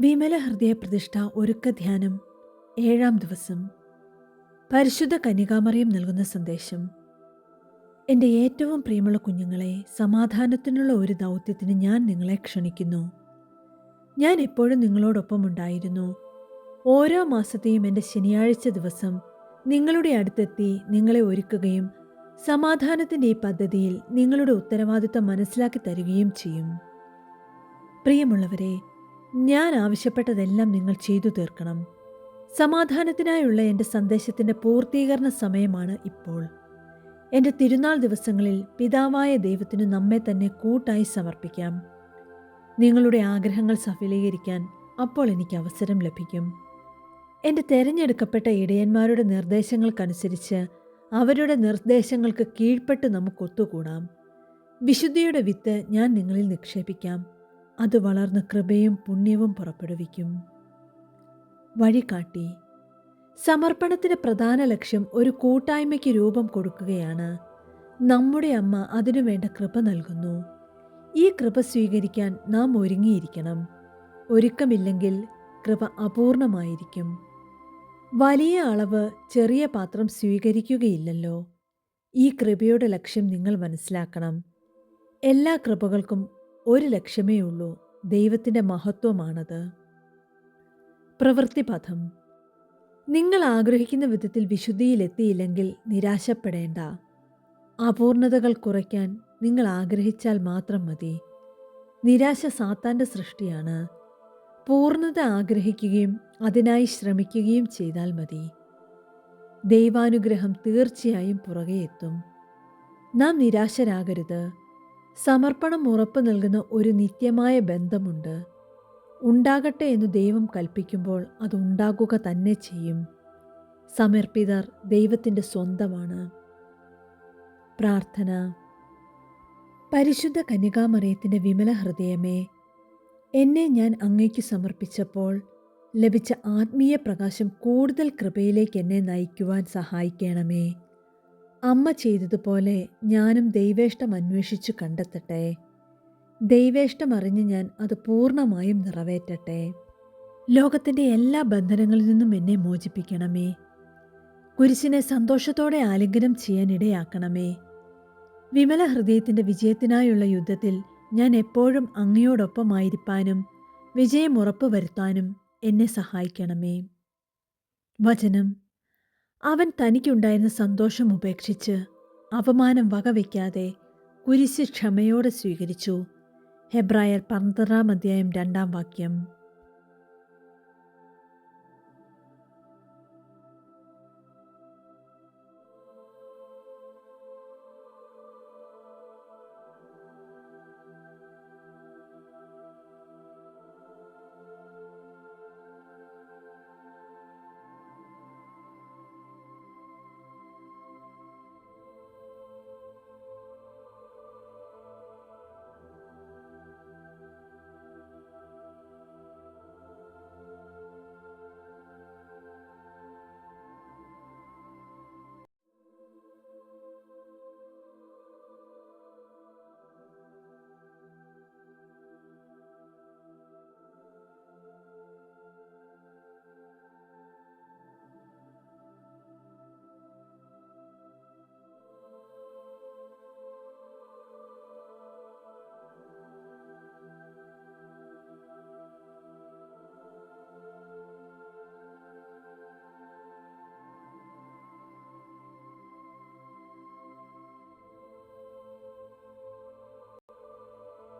വിമല ഹൃദയ പ്രതിഷ്ഠ ഒരുക്ക ധ്യാനം ഏഴാം ദിവസം. പരിശുദ്ധ കന്യകാമറിയം നൽകുന്ന സന്ദേശം. എന്റെ ഏറ്റവും പ്രിയമുള്ള കുഞ്ഞുങ്ങളെ സമാധാനത്തിനുള്ള ഒരു ദൗത്യത്തിന് ഞാൻ നിങ്ങളെ ക്ഷണിക്കുന്നു. ഞാൻ എപ്പോഴും നിങ്ങളോടൊപ്പം ഉണ്ടായിരുന്നു. ഓരോ മാസത്തെയും എന്റെ ശനിയാഴ്ച ദിവസം നിങ്ങളുടെ അടുത്തെത്തി നിങ്ങളെ ഒരുക്കുകയും സമാധാനത്തിന്റെ ഈ പദ്ധതിയിൽ നിങ്ങളുടെ ഉത്തരവാദിത്തം മനസ്സിലാക്കി തരികയും ചെയ്യും. പ്രിയമുള്ളവരെ ഞാൻ ആവശ്യപ്പെട്ടതെല്ലാം നിങ്ങൾ ചെയ്തു തീർക്കണം. സമാധാനത്തിനായുള്ള എന്റെ സന്ദേശത്തിന്റെ പൂർത്തീകരണ സമയമാണ് ഇപ്പോൾ. എന്റെ തിരുനാൾ ദിവസങ്ങളിൽ പിതാവായ ദൈവത്തിന് നമ്മെ തന്നെ കൂട്ടായി സമർപ്പിക്കാം. നിങ്ങളുടെ ആഗ്രഹങ്ങൾ സഫലീകരിക്കാൻ അപ്പോൾ എനിക്ക് അവസരം ലഭിക്കും. എന്റെ തിരഞ്ഞെടുക്കപ്പെട്ട ഇടയന്മാരുടെ നിർദ്ദേശങ്ങൾക്കനുസരിച്ച് അവരുടെ നിർദ്ദേശങ്ങൾക്ക് കീഴ്പ്പെട്ട് നമുക്ക് ഒത്തുകൂടാം. വിശുദ്ധിയുടെ വിത്ത് ഞാൻ നിങ്ങളിൽ നിക്ഷേപിക്കാം. അത് വളർന്ന് കൃപയും പുണ്യവും പുറപ്പെടുവിക്കും. വഴികാട്ടി. സമർപ്പണത്തിന്റെ പ്രധാന ലക്ഷ്യം ഒരു കൂട്ടായ്മയ്ക്ക് രൂപം കൊടുക്കുകയാണ്. നമ്മുടെ അമ്മ അതിനുവേണ്ട കൃപ നൽകുന്നു. ഈ കൃപ സ്വീകരിക്കാൻ നാം ഒരുങ്ങിയിരിക്കണം. ഒരുക്കമില്ലെങ്കിൽ കൃപ അപൂർണമായിരിക്കും. വലിയ അളവ് ചെറിയ പാത്രം സ്വീകരിക്കുകയില്ലല്ലോ. ഈ കൃപയുടെ ലക്ഷ്യം നിങ്ങൾ മനസ്സിലാക്കണം. എല്ലാ കൃപകൾക്കും ഒരു ലക്ഷ്യമേ ഉള്ളൂ. ദൈവത്തിന്റെ മഹത്വമാണത്. പ്രവൃത്തിപഥം. നിങ്ങൾ ആഗ്രഹിക്കുന്ന വിധത്തിൽ വിശുദ്ധിയിലെത്തിയില്ലെങ്കിൽ നിരാശപ്പെടേണ്ട. അപൂർണതകൾ കുറയ്ക്കാൻ നിങ്ങൾ ആഗ്രഹിച്ചാൽ മാത്രം മതി. നിരാശ സാത്താന്റെ സൃഷ്ടിയാണ്. പൂർണത ആഗ്രഹിക്കുകയും അതിനായി ശ്രമിക്കുകയും ചെയ്താൽ മതി. ദൈവാനുഗ്രഹം തീർച്ചയായും പുറകെ എത്തും. നാം നിരാശരാകരുത്. സമർപ്പണം ഉറപ്പു നൽകുന്ന ഒരു നിത്യമായ ബന്ധമുണ്ട്. ഉണ്ടാകട്ടെ എന്ന് ദൈവം കൽപ്പിക്കുമ്പോൾ അത് ഉണ്ടാകുക തന്നെ ചെയ്യും. സമർപ്പിതർ ദൈവത്തിന്റെ സ്വന്തമാണ്. പ്രാർത്ഥന. പരിശുദ്ധ കന്യകാമറിയത്തിന്റെ വിമല ഹൃദയമേ എന്നെ ഞാൻ അങ്ങയ്ക്ക് സമർപ്പിച്ചപ്പോൾ ലഭിച്ച ആത്മീയ പ്രകാശം കൂടുതൽ കൃപയിലേക്ക് എന്നെ നയിക്കുവാൻ സഹായിക്കണമേ. അമ്മ ചെയ്തതുപോലെ ഞാനും ദൈവേഷ്ടം അന്വേഷിച്ചു കണ്ടെത്തട്ടെ. ദൈവേഷ്ടം അറിഞ്ഞ് ഞാൻ അത് പൂർണമായും നിറവേറ്റട്ടെ. ലോകത്തിന്റെ എല്ലാ ബന്ധനങ്ങളിൽ നിന്നും എന്നെ മോചിപ്പിക്കണമേ. കുരിശിനെ സന്തോഷത്തോടെ ആലിംഗനം ചെയ്യാനിടയാക്കണമേ വിമല ഹൃദയത്തിന്റെ വിജയത്തിനായുള്ള യുദ്ധത്തിൽ ഞാൻ എപ്പോഴും അങ്ങയോടൊപ്പമായിരിക്കാനും വിജയം ഉറപ്പുവരുത്താനും എന്നെ സഹായിക്കണമേ. വചനം അവൻ തനിക്കുണ്ടായിരുന്ന സന്തോഷം ഉപേക്ഷിച്ച് അപമാനം വകവയ്ക്കാതെ കുരിശ് ക്ഷമയോടെ സ്വീകരിച്ചു. ഹെബ്രായർ പന്ത്രണ്ടാം അധ്യായം രണ്ടാം വാക്യം.